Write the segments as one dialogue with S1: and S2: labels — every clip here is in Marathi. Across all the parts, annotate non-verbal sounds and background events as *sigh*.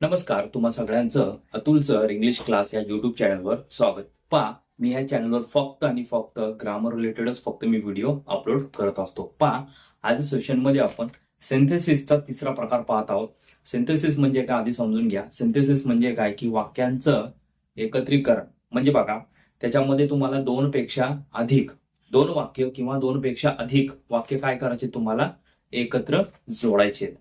S1: नमस्कार तुम्हा सगळ्यांचं अतुल सर इंग्लिश क्लास या युट्यूब चॅनलवर स्वागत. पहा मी ह्या चॅनलवर फक्त आणि फक्त ग्रामर रिलेटेडच फक्त मी व्हिडिओ अपलोड करत असतो. पहा आज सेशनमध्ये आपण सिंथेसिसचा तिसरा प्रकार पाहत आहोत. सिंथेसिस म्हणजे काय आधी समजून घ्या. सिंथेसिस म्हणजे काय? की वाक्यांचं एकत्रीकरण. म्हणजे बघा त्याच्यामध्ये तुम्हाला दोन पेक्षा अधिक दोन वाक्य किंवा दोन पेक्षा अधिक वाक्य काय करायचे? तुम्हाला एकत्र जोडायचे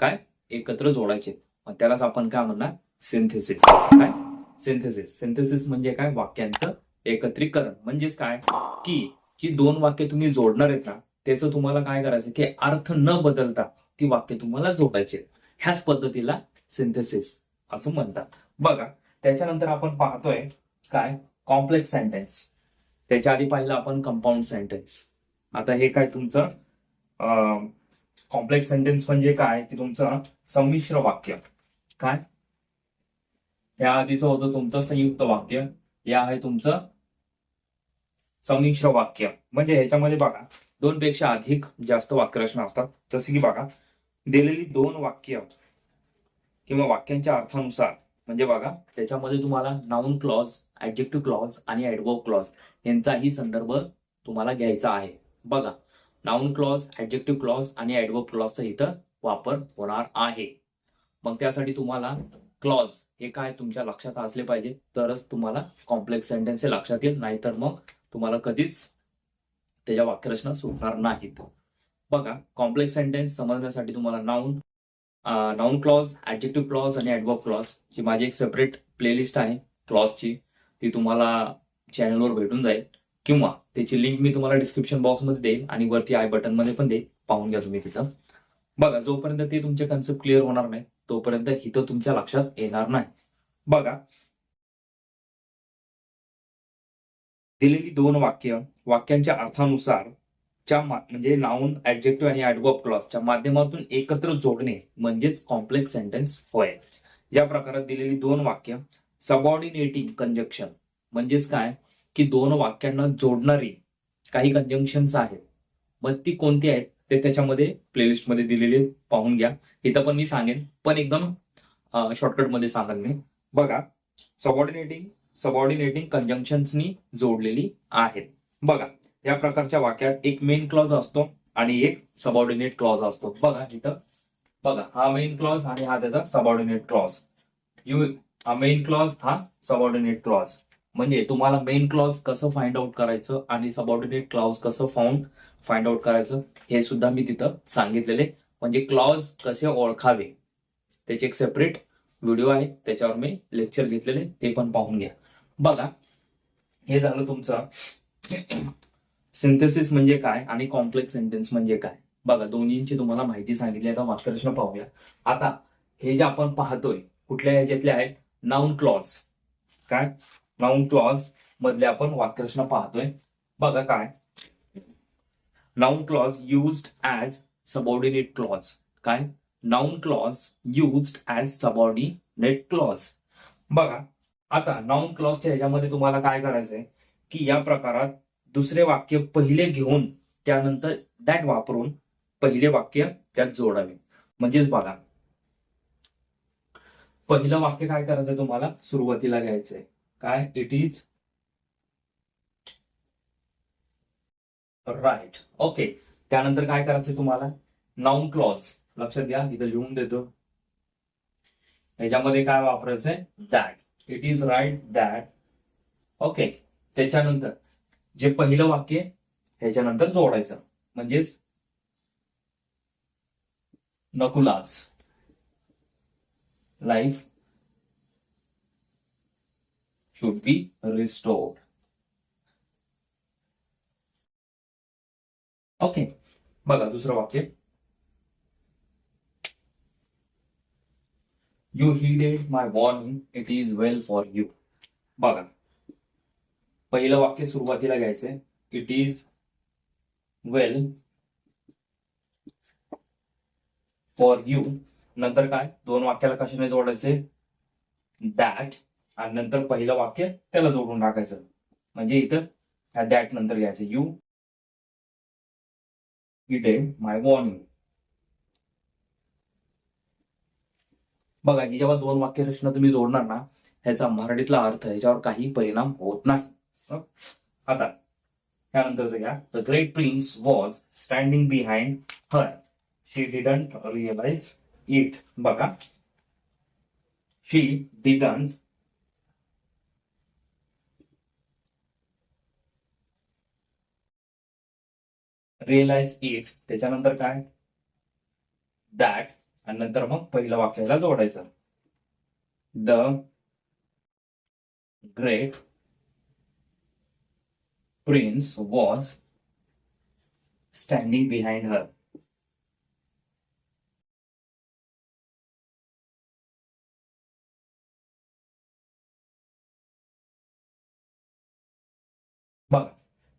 S1: काय? एकत्र जोडायचे त्यालाच आपण काय म्हणणार? सिंथेसिस काय? सिंथेसिस सिंथेसिस म्हणजे काय? वाक्यांचं एकत्रीकरण. म्हणजेच काय? की जी दोन वाक्य तुम्ही जोडणार आहेत ना त्याचं तुम्हाला काय करायचं? की अर्थ न बदलता ती वाक्य तुम्हाला जोडायचे ह्याच पद्धतीला सिंथेसिस असं म्हणतात. बघा त्याच्यानंतर आपण पाहतोय काय? कॉम्प्लेक्स सेंटेन्स त्याच्या आधी पाहिलं आपण कंपाऊंड सेंटेन्स आता हे काय तुमचं कॉम्प्लेक्स सेंटेन्स म्हणजे काय? की तुमचं संमिश्र वाक्य. काय? या आधीचं होतं तुमचं संयुक्त वाक्य या आहे तुमचं संमिश्र वाक्य. म्हणजे ह्याच्यामध्ये बघा दोन पेक्षा अधिक जास्त वाक्यरचना असतात. जसे की बघा दिलेली दोन वाक्य किंवा वाक्यांच्या अर्थानुसार म्हणजे बघा त्याच्यामध्ये तुम्हाला नाऊन क्लॉज ऍडजेक्टिव्ह क्लॉज आणि ऍडवर्ब क्लॉज यांचाही संदर्भ तुम्हाला घ्यायचा आहे. बघा नाऊन क्लॉज ऍडजेक्टिव्ह क्लॉज आणि ऍडवर्ब क्लॉजचा इथं वापर होणार आहे. मग त्यासाठी तुम्हाला क्लॉज हे काय तुमच्या लक्षात असले पाहिजे. तरच तुम्हाला कॉम्प्लेक्स सेंटेन्स हे लक्षात येईल. नाहीतर मग तुम्हाला कधीच त्याच्या वाक्यरचना सुटणार नाहीत. बघा कॉम्प्लेक्स सेंटेन्स समजण्यासाठी तुम्हाला noun noun clause adjective clause आणि ऍडवर्ब क्लॉज जी माझी एक सेपरेट प्लेलिस्ट आहे. क्लॉजची ती तुम्हाला चॅनलवर भेटून जाईल. किंवा त्याची लिंक मी तुम्हाला डिस्क्रिप्शन बॉक्समध्ये देईल आणि वरती आय बटनमध्ये पण देईल. पाहून घ्या तुम्ही तिथं. बघा जोपर्यंत ते तुमचे कन्सेप्ट क्लिअर होणार नाही तोपर्यंत हिथं तुमच्या लक्षात येणार नाही. बघा. दिलेली दोन वाक्य वाक्यांच्या अर्थानुसार च्या मा- म्हणजे नाऊन ऍडजेक्टिव्ह आणि ऍडवर्ब क्लॉजच्या माध्यमातून एकत्र जोडणे म्हणजेच कॉम्प्लेक्स सेंटेन्स होय. या प्रकारात दिलेली दोन वाक्य सबऑर्डिनेटिंग कंजक्शन म्हणजेच काय? की दोन वाक्यांना जोडणारी काही कंजंक्शन्स आहेत. मग ती कोणती आहेत? ते त्याच्यामध्ये प्लेलिस्टमध्ये दिलेले पाहून घ्या. इथं पण मी सांगेन. पण एकदम शॉर्टकटमध्ये सांगेन मी बघा सबऑर्डिनेटिंग सबऑर्डिनेटिंग कंजंक्शन्सनी जोडलेली आहेत. बघा या प्रकारच्या वाक्यात एक मेन क्लॉज असतो आणि एक सबऑर्डिनेट क्लॉज असतो. बघा इथं. बघा हा मेन क्लॉज आणि हा त्याचा सबऑर्डिनेट क्लॉज यू हा मेन क्लॉज हा सबऑर्डिनेट क्लॉज म्हणजे तुम्हाला मेन क्लॉज कसं फाइंड आउट करायचं आणि सबऑर्डिनेट क्लॉज कसं फाउंड फाइंड आउट करायचं हे सुद्धा मी तिथं सांगितलेले. म्हणजे क्लॉज कसे ओळखावे त्याचे एक सेपरेट व्हिडिओ आहे त्याच्यावर मी लेक्चर घेतलेले ते पण पाहून घ्या. बघा हे झालं तुमचं *clears throat* सिंथेसिस म्हणजे काय आणि कॉम्प्लेक्स सेंटेन्स म्हणजे काय? बघा दोन्हींची तुम्हाला माहिती सांगितली आता वाक्यरचना पाहूया. आता हे जे आपण पाहतोय कुठल्या ह्याच्यातले आहेत? नाऊन क्लॉज काय? नाऊन क्लॉज मधले आपण वाक्यरचना पाहतोय. बघा काय. Noun clause used as subordinate clause काय? Noun clause used as subordinate clause बघा. आता नाऊन क्लॉजच्या ह्याच्यामध्ये तुम्हाला काय करायचंय? की या प्रकारात दुसरे वाक्य पहिले घेऊन त्यानंतर दॅट वापरून पहिले वाक्य त्यात जोडावे. म्हणजेच बघा. पहिलं वाक्य काय करायचंय तुम्हाला? सुरुवातीला घ्यायचंय. काय? इट इज राईट ओके त्यानंतर काय करायचंय तुम्हाला? नाउन क्लॉज लक्षात घ्या इथं लिहून देतो. ह्याच्यामध्ये काय वापरायचंय? That it is right that okay त्याच्यानंतर जे पहिलं वाक्य ह्याच्यानंतर जोडायचं. म्हणजेच Nakula's life should be restored. Okay बघा दुसरं वाक्य. You heeded my warning it is well for you बघा. पहिलं वाक्य सुरुवातीला घ्यायचंय. It is well for you नंतर काय? दोन वाक्याला कशाने जोडायचे? दॅट आणि नंतर पहिलं वाक्य त्याला जोडून टाकायचं. म्हणजे इथं ह्या दॅट नंतर घ्यायचं. यू हिडेड माय वॉर्निंग बघा ही जेव्हा दोन वाक्य रचना तुम्ही जोडणार ना ह्याचा मराठीतला अर्थ ह्याच्यावर काही परिणाम होत नाही. आता त्यानंतरचं घ्या. The great prince was standing behind her she didn't realise it बघा. शी डिडंट रिअलाइज इट त्याच्यानंतर काय? दॅट आणि नंतर मग पहिलं वाक्याला जोडायचं. The great prince was standing behind her बघा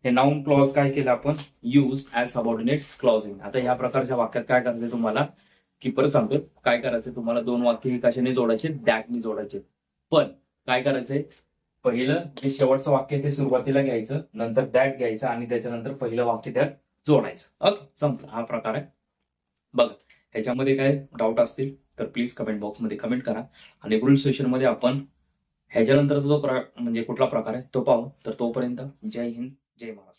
S1: हे नाऊन क्लॉज काय केलं आपण? यूज ऍज सबऑर्डिनेट क्लॉजिंग आता या प्रकारच्या वाक्यात काय करायचं तुम्हाला? की परत सांगतो काय करायचं तुम्हाला? दोन वाक्य हे कशाने जोडायचे? दॅटनी जोडायचे. पण काय करायचंय पहिलं जे शेवटचं वाक्य आहे ते सुरुवातीला घ्यायचं नंतर दॅट घ्यायचं आणि त्याच्यानंतर पहिलं वाक्य त्यात जोडायचं. ओके संपलं. हा प्रकार आहे. बघ ह्याच्यामध्ये काय डाऊट असतील तर प्लीज कमेंट बॉक्समध्ये कमेंट करा. आणि पुढील सेशनमध्ये आपण ह्याच्यानंतरचा जो प्र म्हणजे कुठला प्रकार आहे तो पाहू. तर तोपर्यंत जय हिंद. जय महाराष्ट्र